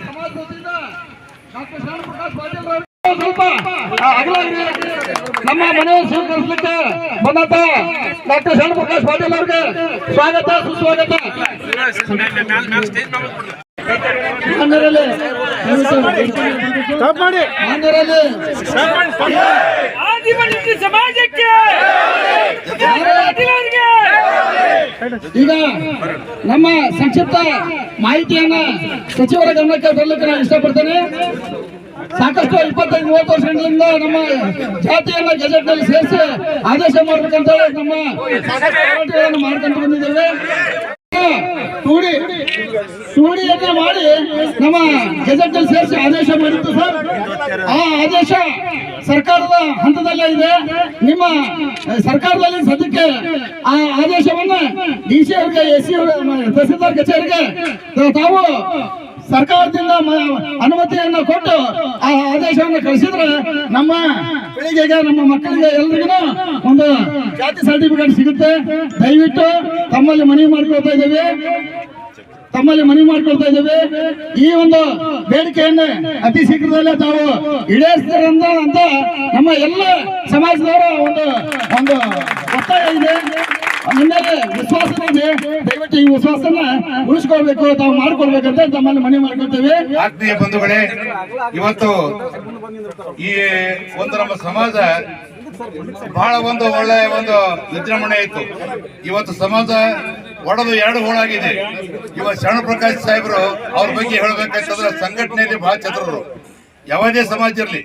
ಸಮಾಜ ವತಿಯಿಂದ ಡಾಕ್ಟರ್ ಶ್ಯಾಮ್ ಪ್ರಕಾಶ್ ಪಾಟೀಲ್ ಸ್ವಲ್ಪ ಆ, ಅಗಲವಾಗಿ ನಮ್ಮ ಮನೆಯ ಸ್ವೀಕರಿಸಲಿಕ್ಕೆ ಬಂದಂತ ಡಾಕ್ಟರ್ ಶ್ಯಾಮ್ ಪ್ರಕಾಶ್ ಪಾಟೀಲ್ ಅವರಿಗೆ ಸ್ವಾಗತ ಸುಸ್ವಾಗತ. ಸಮಾಜಕ್ಕೆ ಈಗ ನಮ್ಮ ಸಂಕ್ಷಿಪ್ತ ಮಾಹಿತಿಯನ್ನ ಸಚಿವರ ಗಮನಕ್ಕೆ ಬರಲಿಕ್ಕೆ ನಾನು ಇಷ್ಟಪಡ್ತೇನೆ. ಸಾಕಷ್ಟು ಇಪ್ಪತ್ತೈದು, ಮೂವತ್ತು ವರ್ಷಗಳಿಂದ ನಮ್ಮ ಜಾತಿಯನ್ನ ಗೆಜೆಟ್ನಲ್ಲಿ ಸೇರಿಸಿ ಆದೇಶ ಮಾಡ್ಬೇಕಂತ ನಮ್ಮ ಮಾಡ್ಕೊಂಡು ಬಂದಿದ್ದೇವೆ. ಟೂಡಿ ಟೂಡಿಯನ್ನ ಮಾಡಿ ನಮ್ಮ ಗೆಜೆಟ್ ಸೇರಿಸಿ ಆದೇಶ ಮಾಡಿತ್ತು ಸರ್. ಆ ಆದೇಶ ಸರ್ಕಾರದ ಹಂತದಲ್ಲೇ ಇದೆ. ನಿಮ್ಮ ಸರ್ಕಾರದಲ್ಲಿ ಸದ್ಯಕ್ಕೆ ಆ ಆದೇಶವನ್ನ ಡಿ ಸಿ ಅವರಿಗೆ, ಎಸ್ ಸಿ ತಹಸೀಲ್ದಾರ್ ಕಚೇರಿಗೆ ತಾವು ಸರ್ಕಾರದಿಂದ ಅನುಮತಿಯನ್ನ ಕೊಟ್ಟು ಆ ಆದೇಶವನ್ನು ಕಳಿಸಿದ್ರೆ ನಮ್ಮ ಪೀಳಿಗೆಗೆ, ನಮ್ಮ ಮಕ್ಕಳಿಗೆ ಎಲ್ರಿಗೂ ಒಂದು ಜಾತಿ ಸರ್ಟಿಫಿಕೇಟ್ ಸಿಗುತ್ತೆ. ದಯವಿಟ್ಟು ತಮ್ಮಲ್ಲಿ ಮನವಿ ಮಾಡ್ಕೊಳ್ತಾ ಇದ್ದೇವೆ. ತಮ್ಮಲ್ಲಿ ಮನವಿ ಮಾಡ್ಕೊಳ್ತಾ ಇದ್ದೇವೆ. ಈ ಒಂದು ಬೇಡಿಕೆಯನ್ನು ಅತಿ ಶೀಘ್ರದಲ್ಲೇ ತಾವು ಈಡೇರಿಸ್ತಾರಂತ ಅಂತ ನಮ್ಮ ಎಲ್ಲ ಸಮಾಜದವರ ಒಂದು ಒಂದು ಒತ್ತಾಯ ಇದೆ. ನಿಮ್ಮಲ್ಲಿ ವಿಶ್ವಾಸ ಇದೆ. ದಯವಿಟ್ಟು ಈ ವಿಶ್ವಾಸನ ಉಳಿಸ್ಕೊಳ್ಬೇಕು, ತಾವು ಮಾಡ್ಕೊಳ್ಬೇಕಂತ ತಮ್ಮಲ್ಲಿ ಮನವಿ ಮಾಡ್ಕೊಳ್ತೇವೆ. ಆತ್ಮೀಯ ಬಂಧುಗಳೇ, ಇವತ್ತು ಈ ಒಂದು ನಮ್ಮ ಸಮಾಜ ಬಹಳ ಒಂದು ಒಳ್ಳೆಯ ಒಂದು ವಿಜೃಂಭಣೆ ಇತ್ತು. ಇವತ್ತು ಸಮಾಜ ಒಡೆದು ಎರಡು ಹೋಳಾಗಿದೆ. ಇವತ್ತು ಶರಣ ಪ್ರಕಾಶ್ ಸಾಹೇಬರು ಅವ್ರ ಬಗ್ಗೆ ಹೇಳ್ಬೇಕಂತಂದ್ರೆ ಸಂಘಟನೆಯಲ್ಲಿ ಬಹಳ ಚತುರರು. ಯಾವುದೇ ಸಮಾಜ ಇರಲಿ.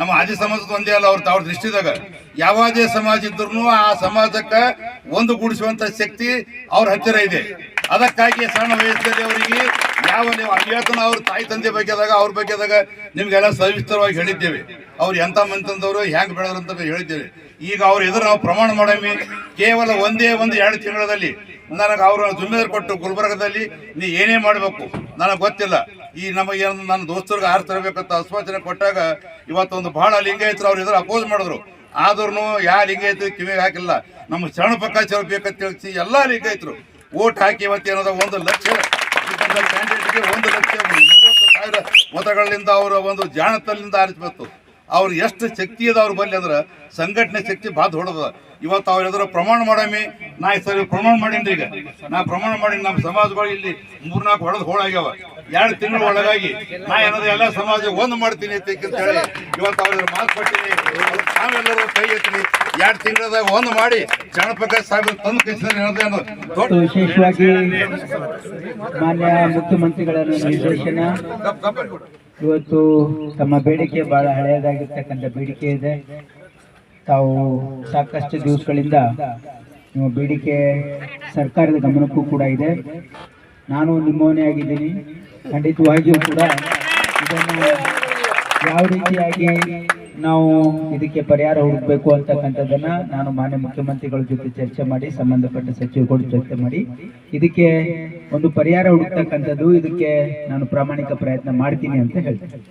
ನಮ್ಮ ಆದಿ ಸಮಾಜದ ಒಂದೇ ಅಲ್ಲ, ಅವ್ರ ಅವ್ರ ದೃಷ್ಟಿದಾಗ. ಯಾವುದೇ ಸಮಾಜ ಇದ್ರು ಆ ಸಮಾಜಕ್ಕೆ ಒಂದು ಗೂಡಿಸುವಂತ ಶಕ್ತಿ ಅವ್ರ ಹತ್ತಿರ ಇದೆ. ಅದಕ್ಕಾಗಿ ಸಣ್ಣ ವಯಸ್ಸಲ್ಲಿ ಅವರಿಗೆ ಯಾವ ನೀವು ಅಭ್ಯಾಸನ ಅವ್ರ ತಾಯಿ ತಂದೆ ಬಗ್ಗೆದಾಗ, ಅವ್ರ ಬಗ್ಗೆದಾಗ ನಿಮ್ಗೆಲ್ಲ ಸವಿಸ್ತರವಾಗಿ ಹೇಳಿದ್ದೇವೆ. ಅವ್ರು ಎಂತ ಮಂತಂದವರು, ಹ್ಯಾಂಗ್ ಬೆಳೆದ್ರು ಅಂತ ಹೇಳಿದ್ದೇವೆ. ಈಗ ಅವ್ರ ಎದುರು ನಾವು ಪ್ರಮಾಣ ಮಾಡಮಿ, ಕೇವಲ ಒಂದೇ ಒಂದು ಎರಡು ತಿಂಗಳಲ್ಲಿ, ನನಗೆ ಅವರು ಜುಮ್ಮೆದಾರ್ ಕೊಟ್ಟು ಗುಲ್ಬರ್ಗದಲ್ಲಿ ನೀ ಏನೇ ಮಾಡಬೇಕು, ನನಗೆ ಗೊತ್ತಿಲ್ಲ. ಈ ನಮಗೆ ನನ್ನ ದೋಸ್ತರಿಗೆ ಆರು ತರಬೇಕಂತ ಆಶ್ವಾಸನೆ ಕೊಟ್ಟಾಗ ಇವತ್ತೊಂದು ಬಹಳ ಲಿಂಗಾಯತರು ಅವ್ರ ಎದುರು ಅಪೋಸ್ ಮಾಡಿದ್ರು. ಆದ್ರೂ ಯಾವ ಲಿಂಗಾಯತ ಕಿವಿಗೆ ಹಾಕಿಲ್ಲ. ನಮ್ಮ ಶರಣ ಪ್ರಕಾಶ್ ಬೇಕಂತ ತಿಳಿಸಿ ಎಲ್ಲಾ ಲಿಂಗಾಯತರು ಓಟ್ ಹಾಕಿ ಇವತ್ತೇನದ ಒಂದು ಲಕ್ಷ ಕ್ಯಾಂಡಿಡೇಟ್ಗೆ ಒಂದು ಲಕ್ಷ ಮೂವತ್ತು ಸಾವಿರ ಮತಗಳಿಂದ ಅವರ ಒಂದು ಜಾಣತಲ್ಲಿಂದ ಆರಿಸ್ಬೇಕು ಅವ್ರು ಎಷ್ಟು ಶಕ್ತಿ ಅದ ಅವ್ರು ಬಲ್ಲಿ ಅಂದ್ರೆ ಸಂಘಟನೆ ಶಕ್ತಿ ಭಾಳ ದೊಡ್ಡದ ಇವತ್ತು ಅವ್ರ ಎದುರು ಪ್ರಮಾಣ ಮಾಡಮಿ ನಾ ಈ ಸರಿ ಪ್ರಮಾಣ ಮಾಡೀನಿ ಈಗ. ನಾ ಪ್ರಮಾಣ ಮಾಡಿ ನಮ್ಮ ಸಮಾಜಗಳು ಇಲ್ಲಿ ಮೂರ್ನಾಲ್ಕು ಹೊಡೆದು ಹೋಳಾಗ್ಯಾವ. ಎರಡು ತಿಂಗಳ ಒಳಗಾಗಿ ನಾ ಏನದ ಎಲ್ಲ ಸಮಾಜ ಒಂದು ಮಾಡ್ತೀನಿ ಅಂತ ಹೇಳಿ ಇವತ್ತು ಅವ್ರ ಮಾತು ಕೊಟ್ಟಿನಿ. ನಾವೆಲ್ಲರೂ ಕೈ ಎತ್ತೀನಿ. ಎರಡು ತಿಂಗಳದಾಗ ಒಂದು ಮಾಡಿ ಜನಪ್ರಕಾಶ್ ಸಾಹೇಬ್ ತಂದು ಕಳಿಸಿದ್ರೆ ವಿಶೇಷವಾಗಿ ಮಾನ್ಯ ಮುಖ್ಯಮಂತ್ರಿಗಳ ನಿರ್ದೇಶನ. ಇವತ್ತು ತಮ್ಮ ಬೇಡಿಕೆ ಬಹಳ ಹಳೆಯದಾಗಿರ್ತಕ್ಕಂಥ ಬೇಡಿಕೆ ಇದೆ. ತಾವು ಸಾಕಷ್ಟು ದಿವಸಗಳಿಂದ ಬೇಡಿಕೆ ಸರ್ಕಾರದ ಗಮನಕ್ಕೂ ಕೂಡ ಇದೆ. ನಾನು ನಿಮ್ಮವನೇ ಆಗಿದ್ದೀನಿ. ಖಂಡಿತವಾಗಿಯೂ ಕೂಡ ಇದನ್ನು ಯಾವ ರೀತಿಯಾಗಿ ನಾವು ಇದಕ್ಕೆ ಪರಿಹಾರ ಹುಡುಕಬೇಕು ಅಂತಕ್ಕಂಥದ್ದನ್ನ ನಾನು ಮಾನ್ಯ ಮುಖ್ಯಮಂತ್ರಿಗಳ ಜೊತೆ ಚರ್ಚೆ ಮಾಡಿ, ಸಂಬಂಧಪಟ್ಟ ಸಚಿವರುಗಳ ಚರ್ಚೆ ಮಾಡಿ, ಇದಕ್ಕೆ ಒಂದು ಪರಿಹಾರ ಹುಡುಕ್ತಕ್ಕಂಥದ್ದು ಇದಕ್ಕೆ ನಾನು ಪ್ರಾಮಾಣಿಕ ಪ್ರಯತ್ನ ಮಾಡ್ತೀನಿ ಅಂತ ಹೇಳ್ತೀನಿ.